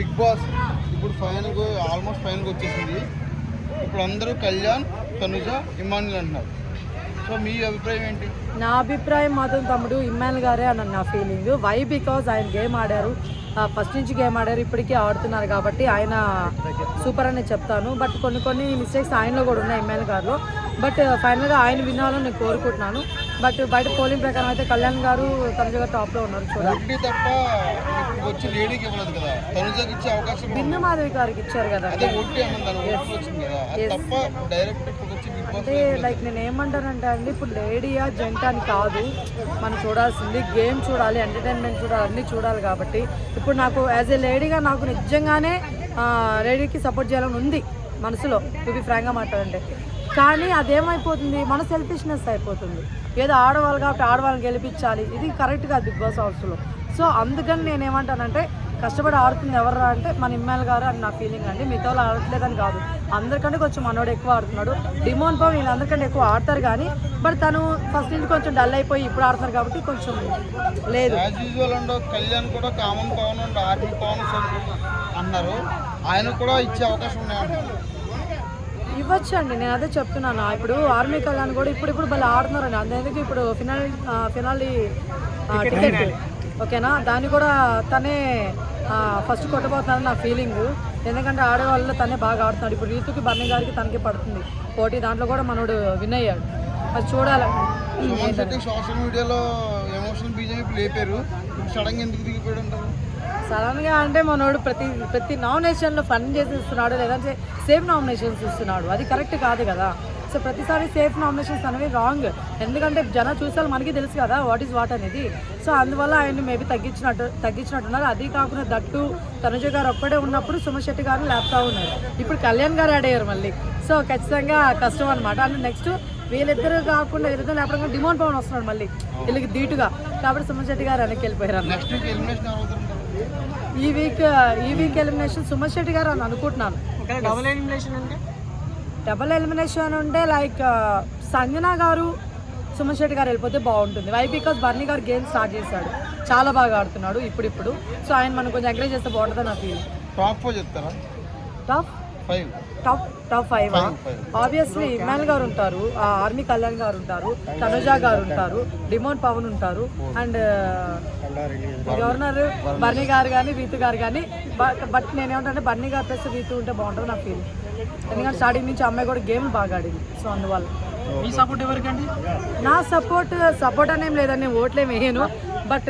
Big Boss ఇప్పుడు final almost ఫైనల్కి వచ్చేసింది. ఇప్పుడు అందరూ కళ్యాణ్ తనుజ ఇమానుల్ అంటున్నారు. సో మీ అభిప్రాయం ఏంటి? నా అభిప్రాయం మాత్రం తమ్ముడు ఇమ్మాన్ గారే అన్న నా ఫీలింగ్ వై బికాజ్ ఆయన గేమ్ ఆడారు. ఫస్ట్ నుంచి గేమ్ ఆడారు ఇప్పటికీ ఆడుతున్నారు కాబట్టి ఆయన సూపర్ అనే చెప్తాను. బట్ కొన్ని కొన్ని మిస్టేక్స్ ఆయనలో కూడా ఉన్నాయి ఇమ్మాన్ గారిలో. బట్ ఫైనల్గా ఆయన వినాలని నేను కోరుకుంటున్నాను. బట్ బయట పోలింగ్ ప్రకారం అయితే కళ్యాణ్ గారు తనుజ గారు టాప్లో ఉన్నారు ఒకటి తప్ప ఇప్పుడు వచ్చి లేడీకి ఇవ్వలేదు కదా? తనుజకి ఇచ్చే అవకాశం ఉంది. బిందు మాధవి గారికి ఇచ్చారు కదా. అంటే లైక్ నేను ఏమంటానంటే అండి ఇప్పుడు లేడీయా జెంట్ అని కాదు. మనం చూడాల్సింది గేమ్ చూడాలి ఎంటర్టైన్మెంట్ చూడాలి అన్నీ చూడాలి కాబట్టి. ఇప్పుడు నాకు యాజ్ ఏ లేడీగా నాకు నిజంగానే లేడీకి సపోర్ట్ చేయాలని ఉంది మనసులో టు బి ఫ్రాంక్గా మాట్లాడంటే. కానీ అదేమైపోతుంది? మన సెల్ఫిష్నెస్ అయిపోతుంది. ఏదో ఆడవాళ్ళు కాబట్టి ఆడవాళ్ళని గెలిపించాలి. ఇది కరెక్ట్ కాదు బిగ్ బాస్ హౌస్లో సో అందుకని నేను ఏమంటానంటే కష్టపడి ఆడుతుంది ఎవరు అంటే మన ఇమ్మాయిల్ గారు అని నా ఫీలింగ్ అండి. మిగతా ఆడట్లేదని కాదు. అందరికంటే కొంచెం మనోడు ఎక్కువ ఆడుతున్నాడు. డిమోన్ పవన్ వీళ్ళందరికంటే ఎక్కువ ఆడతారు కానీ బట్ తను ఫస్ట్ నుంచి కొంచెం డల్ అయిపోయి ఇప్పుడు ఆడుతున్నారు కాబట్టి కొంచెం లేదు. కళ్యాణ్ కూడా కామన్ పవన్ పవన్ అన్నారు. ఆయన కూడా ఇచ్చే అవకాశం ఇవ్వచ్చు అండి నేను అదే చెప్తున్నాను. ఇప్పుడు ఆర్మీ కళ్యాణ్ కూడా ఇప్పుడు ఇప్పుడు భలే ఆడుతున్నారండి. అందుకే ఇప్పుడు ఫినాల్ ఫినాలి టికెట్. ఓకేనా? దాన్ని కూడా తనే ఫస్ట్ కొట్టబోతున్నారని నా ఫీలింగ్. ఎందుకంటే ఆడేవాళ్ళు తనే బాగా ఆడుతున్నాడు. ఇప్పుడు రీతుకి బర్ణి గారికి తనకి పడుతుంది. పోటీ దాంట్లో కూడా మనోడు విన్ అయ్యాడు. అది చూడాలి. సోషల్ మీడియాలో ఎమోషనల్ బీజేపీ లేపారు. సడన్గా ఎందుకు దిగిపోయాడు అంటారు సడన్గా అంటే మనోడు ప్రతి ప్రతి నామినేషన్లో ఫన్ చేసి ఇస్తున్నాడు లేదంటే సేఫ్ నామినేషన్స్ ఇస్తున్నాడు. అది కరెక్ట్ కాదు కదా. సో ప్రతిసారి సేఫ్ నామినేషన్స్ అనేవి రాంగ్ ఎందుకంటే జన చూసాలు మనకి తెలుసు కదా వాట్ ఈస్ వాట్ అనేది. సో అందువల్ల ఆయన మేబీ తగ్గించినట్టు తగ్గించినట్టున్నారు. అది కాకుండా దట్టు తనుజ గారు ఒక్కడే ఉన్నప్పుడు సుమశెట్టి గారు లేపుతా ఉన్నారు. ఇప్పుడు కళ్యాణ్ గారు యాడ్ అయ్యారు మళ్ళీ. సో ఖచ్చితంగా కష్టం అనమాట అండ్ నెక్స్ట్ వీళ్ళిద్దరు కాకుండా వీళ్ళిద్దరు లేపడం డిమాండ్ పవన్ వస్తున్నాడు మళ్ళీ. వీళ్ళకి ధీటుగా. కాబట్టి సుమశెట్టి గారు వెనక్కి వెళ్ళిపోయారు ఈ వీక్ ఈ వీక్ ఎలిమినేషన్ సుమన్ శెట్టి గారు అని అనుకుంటున్నాను. డబుల్ ఎలిమినేషన్ అంటే డబుల్ ఎలిమినేషన్ ఉంటే లైక్ సంజన గారు సుమన్ శెట్టి గారు వెళ్ళిపోతే బాగుంటుంది. వై బికాస్ బర్నీ గారు గేమ్ స్టార్ట్ చేశాడు. చాలా బాగా ఆడుతున్నాడు ఇప్పుడిప్పుడు. సో ఆయన మనం కొంచెం ఎంకరేజ్ చేస్తే బాగుంటుంది నా ఫీల్ టాప్ ఫోర్ చెప్తారా? Top top top five. Obviously Imaan గారు ఉంటారు ఆర్మీ కళ్యాణ్ గారు ఉంటారు తనుజ గారు ఉంటారు డిమోన్ పవన్ ఉంటారు అండ్ గవర్నర్ బర్నీ గారు కానీ రీతు గారు కానీ బట్ నేనేమంటే బర్నీ గారు ప్లస్ రీతు ఉంటే బాగుంటుంది నా ఫీల్ ఎందుకంటే స్టార్టింగ్ నుంచి అమ్మాయి కూడా గేమ్ బాగా ఆడింది సో అందువల్ల. మీ సపోర్ట్ ఎవరికండి? నా సపోర్ట్ సపోర్ట్ అనేం లేదని నేను ఓట్లేం వేయను బట్